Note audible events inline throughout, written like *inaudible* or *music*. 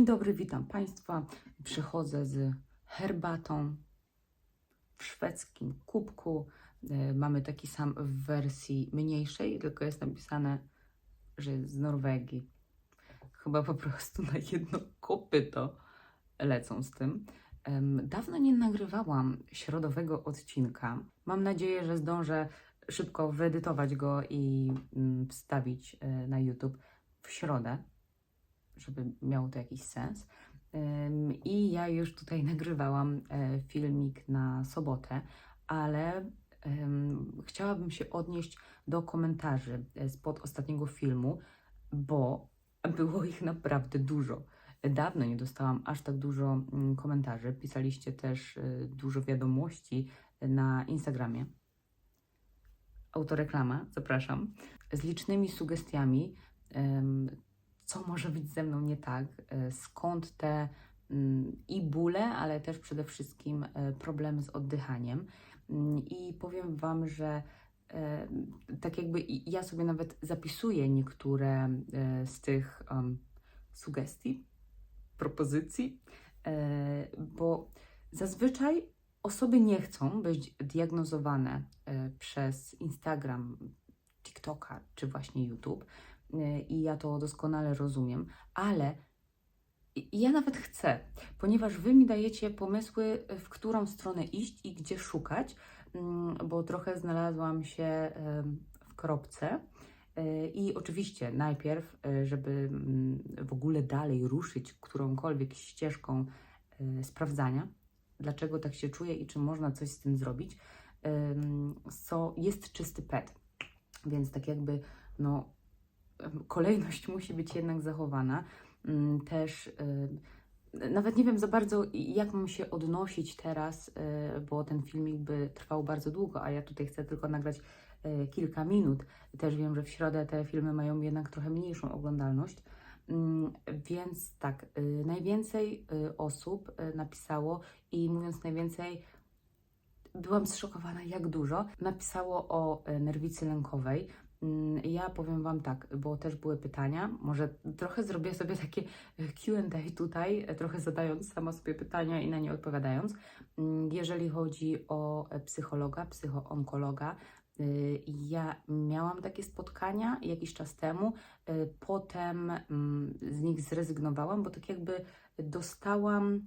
Dzień dobry, witam Państwa. Przychodzę z herbatą w szwedzkim kubku. E, Mamy taki sam w wersji mniejszej, tylko jest napisane, że z Norwegii. Chyba po prostu na jedno kopyto lecą z tym. Dawno nie nagrywałam środowego odcinka. Mam nadzieję, że zdążę szybko wyedytować go i mm, wstawić e, na YouTube w środę, żeby miało to jakiś sens. I ja już tutaj *laughs* nagrywałam e, filmik na sobotę, ale chciałabym się odnieść do komentarzy e, spod ostatniego filmu, bo *laughs* było ich naprawdę dużo. Dawno nie dostałam aż tak dużo mm, komentarzy. Pisaliście też e, dużo wiadomości na Instagramie. Autoreklama, zapraszam. Z licznymi sugestiami, co może być ze mną nie tak, e, skąd te mm, i bóle, ale też przede wszystkim e, problemy z oddychaniem. Mm, I powiem Wam, że e, tak jakby ja sobie nawet zapisuję niektóre z tych sugestii, propozycji, bo zazwyczaj osoby nie chcą być diagnozowane przez Instagram, TikToka czy właśnie YouTube i ja to doskonale rozumiem, ale ja nawet chcę, ponieważ Wy mi dajecie pomysły, w którą stronę iść i gdzie szukać, mm, bo trochę znalazłam się w kropce. Y, I oczywiście najpierw, y, żeby mm, w ogóle dalej ruszyć którąkolwiek ścieżką y, sprawdzania, dlaczego tak się czuję i czy można coś z tym zrobić, co jest czysty PET. Więc tak jakby, no, kolejność *laughs* musi być jednak zachowana. Mm, Też nawet nie wiem za bardzo, jak mam się odnosić teraz, y, bo ten filmik by trwał bardzo długo, a ja tutaj chcę tylko nagrać y, kilka minut. Też wiem, że w środę te filmy mają jednak trochę mniejszą oglądalność. Mm, Więc tak, y, najwięcej osób napisało i mówiąc najwięcej, byłam zszokowana, jak dużo. Napisało o e, nerwicy lękowej. Mm, Ja powiem Wam tak, bo też były pytania. Może trochę zrobię sobie takie e, QA tutaj, e, trochę zadając sama sobie pytania i na nie odpowiadając. Mm, Jeżeli chodzi o e, psychologa, psychoonkologa, ja miałam takie spotkania jakiś czas temu, potem mm, z nich zrezygnowałam, bo tak jakby dostałam,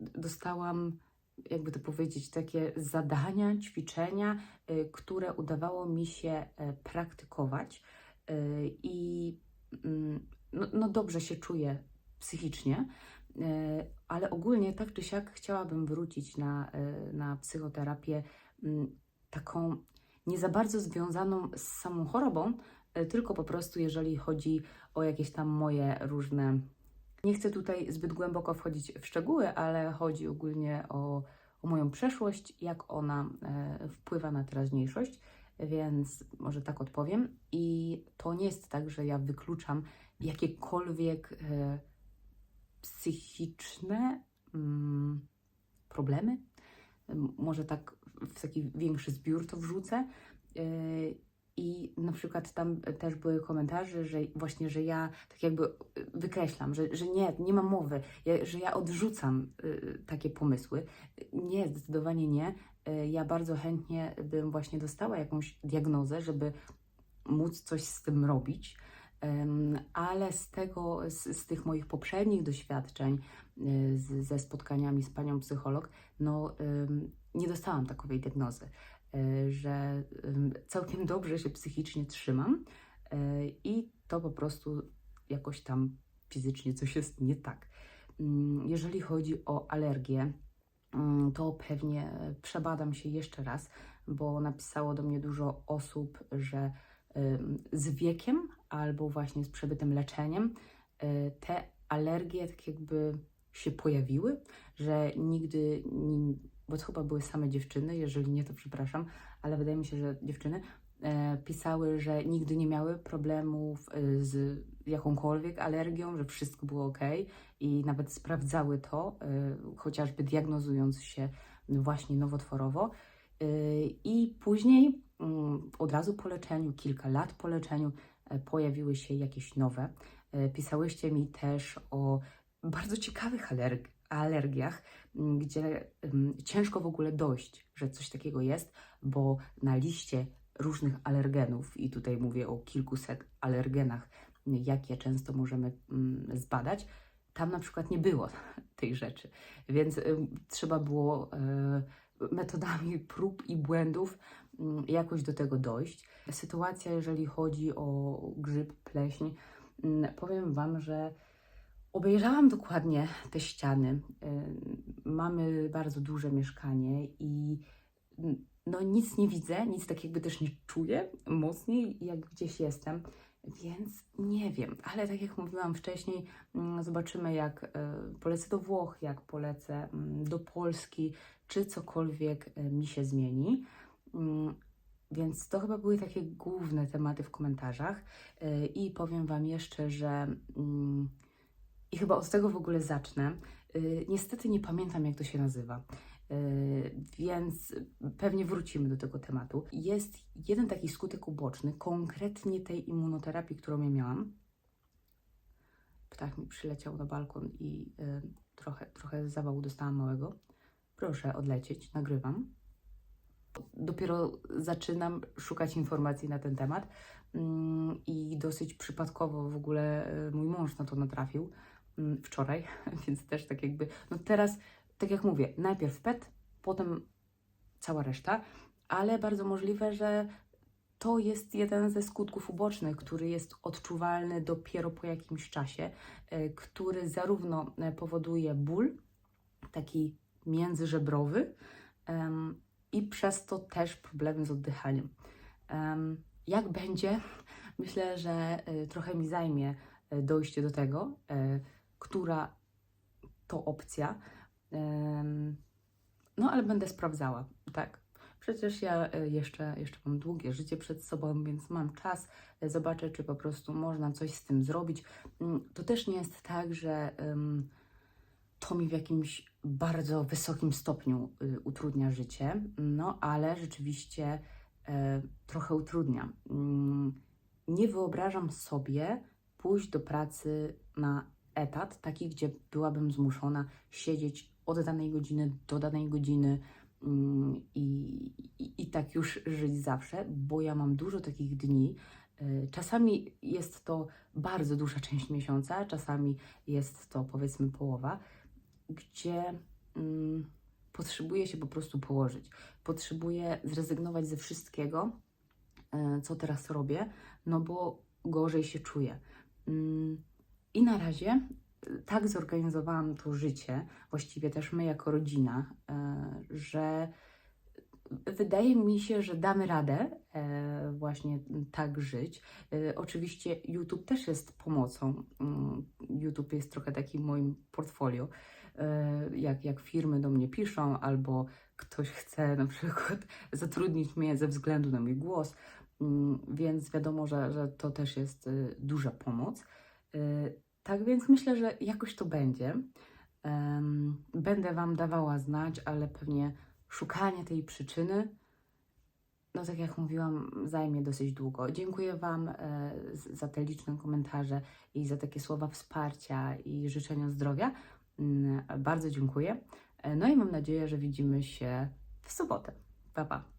dostałam jakby to powiedzieć, takie zadania, ćwiczenia, y, które udawało mi się e, praktykować y, i mm, no, no dobrze się czuję psychicznie, y, ale ogólnie tak czy siak chciałabym wrócić na, y, na psychoterapię mm, taką nie za bardzo związaną z samą chorobą, y, tylko po prostu jeżeli chodzi o jakieś tam moje różne nie chcę tutaj zbyt głęboko wchodzić w szczegóły, ale chodzi ogólnie o, o moją przeszłość, jak ona e, wpływa na teraźniejszość, więc może tak odpowiem. I to nie jest tak, że ja wykluczam jakiekolwiek e, psychiczne mm, problemy. Może tak w taki większy zbiór to wrzucę. E, i na przykład tam też były komentarze, że właśnie, że ja tak jakby wykreślam, że, że nie, nie ma mowy, że ja odrzucam y, takie pomysły. Nie, zdecydowanie nie. Y, ja bardzo chętnie bym właśnie dostała jakąś diagnozę, żeby móc coś z tym robić. Ale z tego, z, z tych moich poprzednich doświadczeń, y, z, ze spotkaniami z panią psycholog, no nie dostałam takowej diagnozy y, że ym, całkiem dobrze się psychicznie trzymam y, i to po prostu jakoś tam fizycznie coś jest nie tak. Ym, Jeżeli chodzi o alergię, ym, to pewnie przebadam się jeszcze raz, bo napisało do mnie dużo osób, że z wiekiem albo właśnie z przebytym leczeniem y, te alergie tak jakby się pojawiły, że nigdy, ni- bo to chyba były same dziewczyny, jeżeli nie, to przepraszam, ale wydaje mi się, że dziewczyny e, pisały, że nigdy nie miały problemów e, z jakąkolwiek alergią, że wszystko było ok i nawet sprawdzały to, e, chociażby diagnozując się właśnie nowotworowo. E, I później, mm, od razu po leczeniu, kilka lat po leczeniu, e, pojawiły się jakieś nowe. E, Pisałyście mi też o bardzo ciekawych alerg- alergiach, m, gdzie em, ciężko w ogóle dojść, że coś takiego jest, bo na liście różnych alergenów, i tutaj mówię o kilkuset alergenach, jakie często możemy mm, zbadać, tam na przykład nie było *laughs* tej rzeczy. Więc trzeba było e, metodami prób i błędów mm, jakoś do tego dojść. Sytuacja, jeżeli chodzi o grzyb, pleśń, mm, powiem Wam, że obejrzałam dokładnie te ściany. Mamy bardzo duże mieszkanie i no nic nie widzę, nic tak jakby też nie czuję mocniej, jak gdzieś jestem. Więc nie wiem, ale tak jak mówiłam wcześniej, mm, zobaczymy, jak e, polecę do Włoch, jak polecę mm, do Polski, czy cokolwiek e, mi się zmieni. Więc to chyba były takie główne tematy w komentarzach. E, I powiem Wam jeszcze, że mm, i chyba od tego w ogóle zacznę. E, Niestety nie pamiętam, jak to się nazywa. E, Więc pewnie wrócimy do tego tematu. Jest jeden taki skutek uboczny, konkretnie tej immunoterapii, którą ja miałam. Ptak mi przyleciał na balkon i e, trochę, trochę zawału dostałam małego. Proszę odlecieć, nagrywam. Dopiero zaczynam szukać informacji na ten temat mm, i dosyć przypadkowo w ogóle mój mąż na to natrafił wczoraj, *laughs* więc też tak jakby, no teraz, tak jak mówię, najpierw PET, potem cała reszta, ale bardzo możliwe, że to jest jeden ze skutków ubocznych, który jest odczuwalny dopiero po jakimś czasie, e, który zarówno e, powoduje ból, taki międzyżebrowy, em, i przez to też problemy z oddychaniem. Em, Jak będzie? *laughs* Myślę, że e, trochę mi zajmie dojście do tego, która to opcja. No, ale będę sprawdzała, tak. Przecież ja e, jeszcze, jeszcze mam długie życie przed sobą, więc mam czas. e, Zobaczę, czy po prostu można coś z tym zrobić. Mm, To też nie jest tak, że to mi w jakimś bardzo wysokim stopniu y, utrudnia życie, no ale rzeczywiście e, trochę utrudnia. Mm, Nie wyobrażam sobie pójść do pracy na etat, taki, gdzie byłabym zmuszona siedzieć od danej godziny do danej godziny mm, i, i, i tak już żyć zawsze, bo ja mam dużo takich dni. E, Czasami jest to bardzo duża część miesiąca, czasami jest to powiedzmy połowa, gdzie mm, potrzebuję się po prostu położyć. Potrzebuję zrezygnować ze wszystkiego, e, co teraz robię, no bo gorzej się czuję. Mm, I na razie e, tak zorganizowałam to życie, właściwie też my jako rodzina, e, że wydaje mi się, że damy radę e, właśnie tak żyć. Oczywiście YouTube też jest pomocą. Mm, YouTube jest trochę takim moim portfolio. Jak, jak firmy do mnie piszą, albo ktoś chce *laughs* na przykład zatrudnić mnie ze względu na mój głos, Mm, więc wiadomo, że, że to też jest y, duża pomoc. Y, Tak więc myślę, że jakoś to będzie. Będę Wam dawała znać, ale pewnie szukanie tej przyczyny, no tak jak mówiłam, zajmie dosyć długo. Dziękuję Wam e, za te liczne komentarze i za takie słowa wsparcia i życzenia zdrowia. Mm, Bardzo dziękuję. E, No i mam nadzieję, że widzimy się w sobotę. Pa, pa.